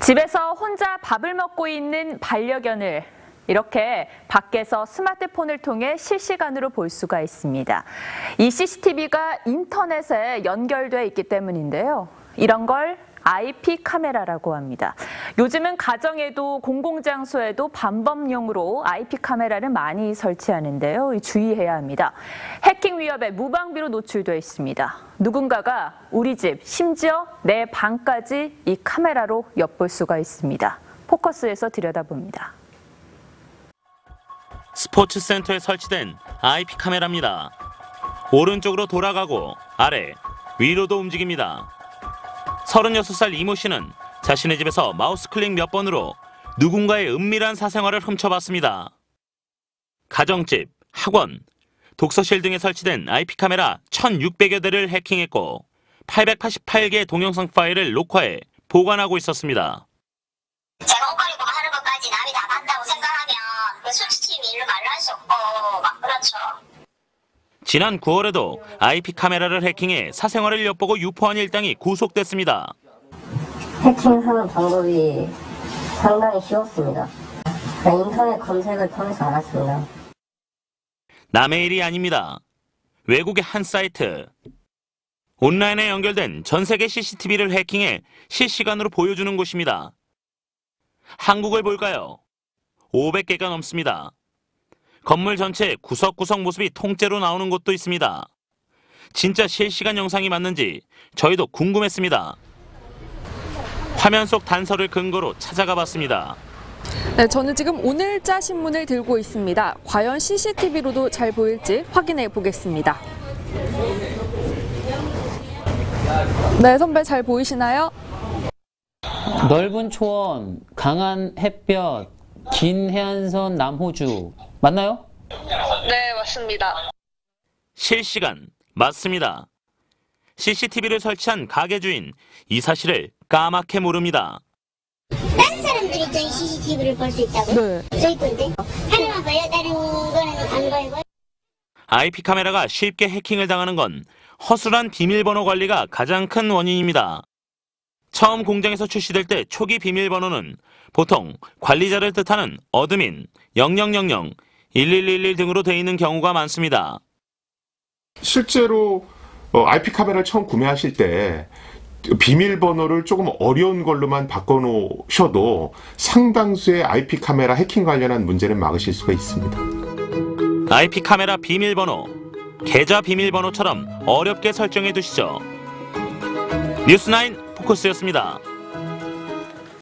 집에서 혼자 밥을 먹고 있는 반려견을 이렇게 밖에서 스마트폰을 통해 실시간으로 볼 수가 있습니다. 이 CCTV가 인터넷에 연결돼 있기 때문인데요. 이런 걸 IP 카메라라고 합니다. 요즘은 가정에도 공공장소에도 반범용으로 IP 카메라를 많이 설치하는데요. 주의해야 합니다. 해킹 위협에 무방비로 노출돼 있습니다. 누군가가 우리 집, 심지어 내 방까지 이 카메라로 엿볼 수가 있습니다. 포커스에서 들여다봅니다. 스포츠 센터에 설치된 IP 카메라입니다. 오른쪽으로 돌아가고 아래, 위로도 움직입니다. 36살 이모 씨는 자신의 집에서 마우스 클릭 몇 번으로 누군가의 은밀한 사생활을 훔쳐봤습니다. 가정집, 학원, 독서실 등에 설치된 IP 카메라 1,600여 대를 해킹했고 888개 동영상 파일을 녹화해 보관하고 있었습니다. 제가 옷 갈아입고 하는 것까지 남이 다 봤다고 생각하면 그 수치심이 일로 말로 할수 없고 막 그렇죠. 지난 9월에도 IP 카메라를 해킹해 사생활을 엿보고 유포한 일당이 구속됐습니다. 해킹하는 방법이 상당히 쉬웠습니다. 인터넷 검색을 통해서 알았습니다. 남의 일이 아닙니다. 외국의 한 사이트. 온라인에 연결된 전 세계 CCTV를 해킹해 실시간으로 보여주는 곳입니다. 한국을 볼까요? 500개가 넘습니다. 건물 전체 구석구석 모습이 통째로 나오는 곳도 있습니다. 진짜 실시간 영상이 맞는지 저희도 궁금했습니다. 화면 속 단서를 근거로 찾아가 봤습니다. 네, 저는 지금 오늘자 신문을 들고 있습니다. 과연 CCTV로도 잘 보일지 확인해 보겠습니다. 네, 선배 잘 보이시나요? 넓은 초원, 강한 햇볕, 긴 해안선 남호주 맞나요? 네, 맞습니다. 실시간 맞습니다. CCTV를 설치한 가게 주인 이 사실을 까맣게 모릅니다. 다른 사람들이 저희 CCTV를 볼 수 있다고? 네. 저희 건데 하나만 봐요. 다른 거는 안 보이고. IP 카메라가 쉽게 해킹을 당하는 건 허술한 비밀번호 관리가 가장 큰 원인입니다. 처음 공장에서 출시될 때 초기 비밀번호는 보통 관리자를 뜻하는 어드민 0000, 1111 등으로 되어 있는 경우가 많습니다. 실제로 IP 카메라를 처음 구매하실 때 비밀번호를 조금 어려운 걸로만 바꿔놓으셔도 상당수의 IP 카메라 해킹 관련한 문제는 막으실 수가 있습니다. IP 카메라 비밀번호, 계좌 비밀번호처럼 어렵게 설정해 두시죠. 뉴스9 포커스였습니다.